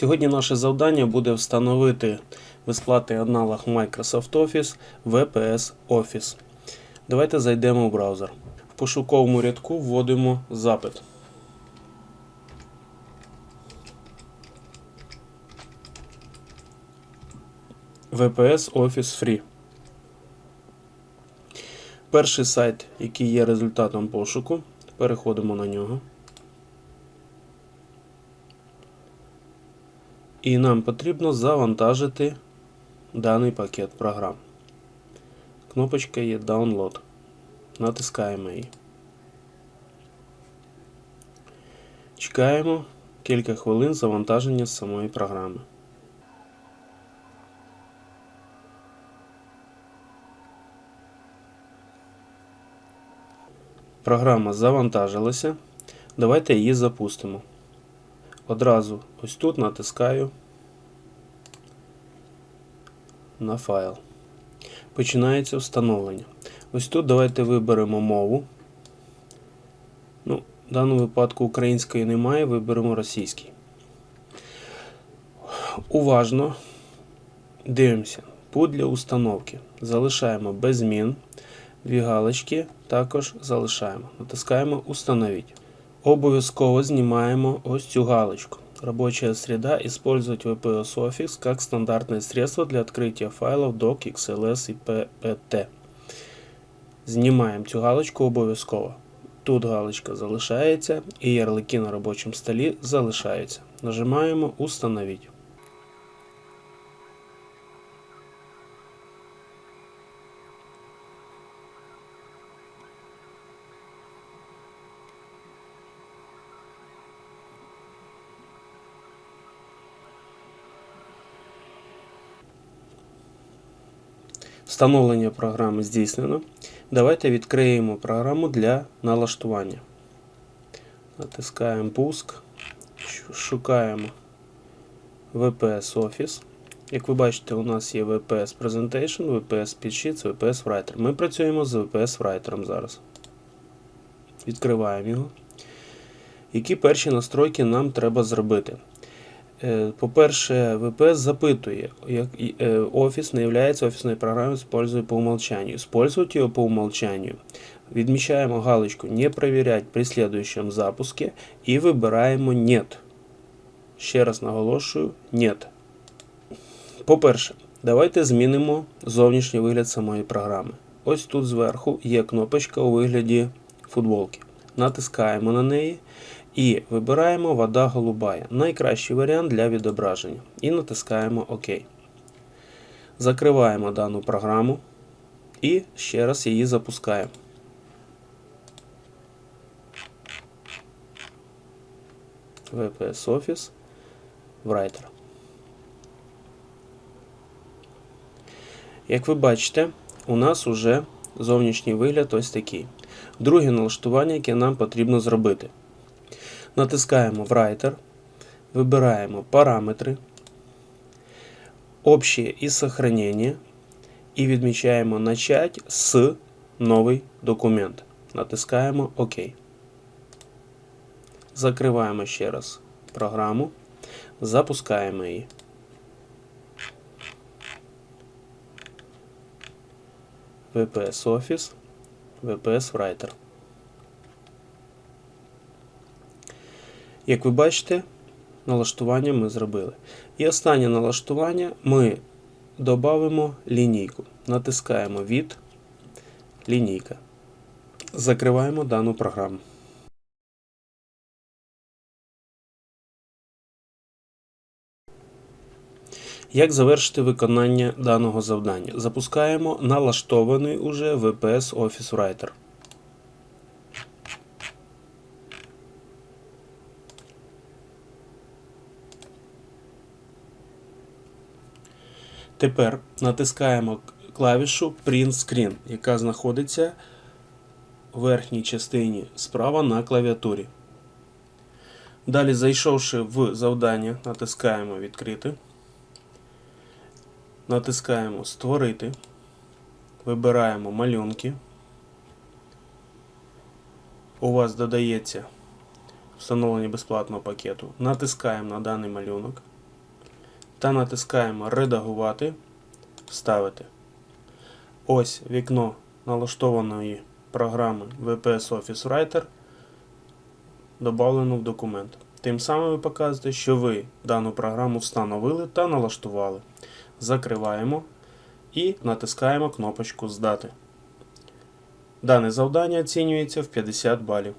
Сьогодні наше завдання буде встановити безплатний аналог Microsoft Office VPS Office. Давайте зайдемо в браузер. В пошуковому рядку вводимо запит. VPS Office Free. Перший сайт, який є результатом пошуку, переходимо на нього. І нам потрібно завантажити даний пакет програм. Кнопочка є Download. Натискаємо її. Чекаємо кілька хвилин завантаження самої програми. Програма завантажилася. Давайте її запустимо. Одразу ось тут натискаю на файл. Починається встановлення. Ось тут давайте виберемо мову. Ну, в даному випадку української немає, виберемо російський. Уважно дивимося. Путь для установки. Залишаємо без змін. Дві галочки також залишаємо. Натискаємо Установить. Обов'язково знімаємо ось цю галочку. Рабочая среда использовать VPO Office как стандартное средство для открытия файлов doc, XLS и PPT. Знімаємо цю галочку обов'язково. Тут галочка залишається і ярлики на робочому столі залишаються. Нажимаємо Установить. Встановлення програми здійснено. Давайте відкриємо програму для налаштування. Натискаємо пуск, шукаємо VPS Office. Як ви бачите, у нас є VPS Presentation, VPS Speedsheets, VPS Writer. Ми працюємо з VPS Writer зараз. Відкриваємо його. Які перші настройки нам треба зробити? Е, По-перше, VPS запитує, як е, офіс не є офісною програмою, используя по умолчанию. Использовать ее по умолчанию. Відмічаємо галочку «Не проверять при следующем запуске» і вибираємо «Нет». Ще раз наголошую «Нет». По-перше, давайте змінимо зовнішній вигляд самої програми. Ось тут зверху є кнопочка у вигляді футболки. Натискаємо на неї і вибираємо вода голубая. Найкращий варіант для відображення. І натискаємо ОК. Закриваємо дану програму і ще раз її запускаємо. VPS Office Writer. Як ви бачите, у нас уже зовнішній вигляд ось такий. Друге налаштування, яке нам потрібно зробити. Натискаємо в Writer, вибираємо параметри, общее і сохранение і відмічаємо начать з новий документ. Натискаємо ОК. Закриваємо ще раз програму, запускаємо її. VPS Office, VPS Writer. Як ви бачите, налаштування ми зробили. І останнє налаштування ми додамо лінійку. Натискаємо від лінійка. Закриваємо дану програму. Як завершити виконання даного завдання? Запускаємо налаштований уже VPS Office Writer. Тепер натискаємо клавішу Print Screen, яка знаходиться в верхній частині справа на клавіатурі. Далі, зайшовши в завдання, натискаємо Відкрити. Натискаємо Створити. Вибираємо малюнки. У вас додається встановлення безплатного пакету. Натискаємо на даний малюнок. Та натискаємо Редагувати, Вставити. Ось вікно налаштованої програми VPS Office Writer додано в документ. Тим самим ви показуєте, що ви дану програму встановили та налаштували. Закриваємо і натискаємо кнопочку Здати. Дане завдання оцінюється в 50 балів.